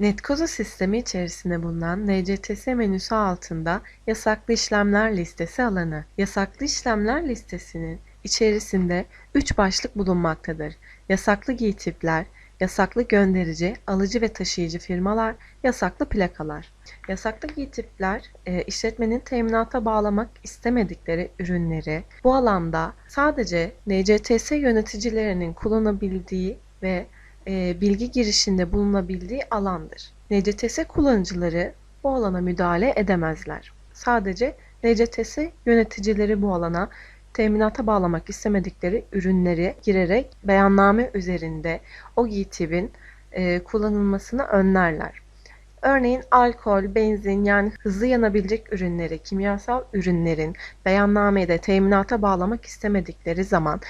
Netkoza sistemi içerisinde bulunan NCTS menüsü altında Yasaklı işlemler listesi alanı. Yasaklı işlemler listesinin içerisinde 3 başlık bulunmaktadır. Yasaklı giy tipler, yasaklı gönderici, alıcı ve taşıyıcı firmalar, yasaklı plakalar. Yasaklı giy tipler, e, işletmenin teminata bağlamak istemedikleri ürünleri bu alanda sadece NCTS yöneticilerinin kullanabildiği ve e, bilgi girişinde bulunabildiği alandır. NCTS kullanıcıları bu alana müdahale edemezler. Sadece NCTS yöneticileri bu alana teminata bağlamak istemedikleri ürünleri girerek beyanname üzerinde o GİTİB'in e, kullanılmasını önlerler. Örneğin alkol, benzin yani hızlı yanabilecek ürünleri, kimyasal ürünlerin beyannamede teminata bağlamak istemedikleri zaman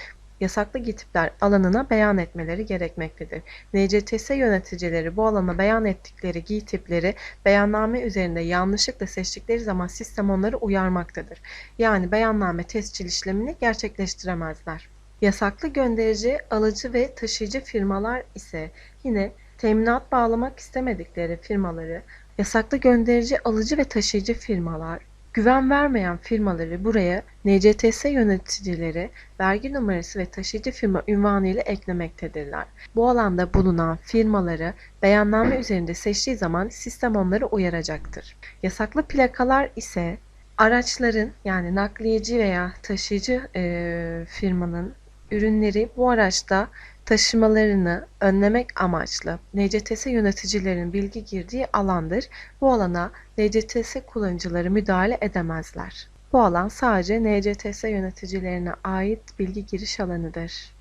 yasaklı gitipler alanına beyan etmeleri gerekmektedir. NCTS yöneticileri bu alana beyan ettikleri giy tipleri beyanname üzerinde yanlışlıkla seçtikleri zaman sistem onları uyarmaktadır. Yani beyanname tescil işlemini gerçekleştiremezler. Yasaklı gönderici, alıcı ve taşıyıcı firmalar ise yine teminat bağlamak istemedikleri firmaları, yasaklı gönderici, alıcı ve taşıyıcı firmalar, güven vermeyen firmaları buraya NCTS yöneticileri vergi numarası ve taşıyıcı firma ünvanı ile eklemektedirler. Bu alanda bulunan firmaları beyanname üzerinde seçtiği zaman sistem onları uyaracaktır. Yasaklı plakalar ise araçların yani nakliyeci veya taşıyıcı e, firmanın ürünleri bu araçta taşımalarını önlemek amaçlı NCTS yöneticilerinin bilgi girdiği alandır. Bu alana NCTS kullanıcıları müdahale edemezler. Bu alan sadece NCTS yöneticilerine ait bilgi giriş alanıdır.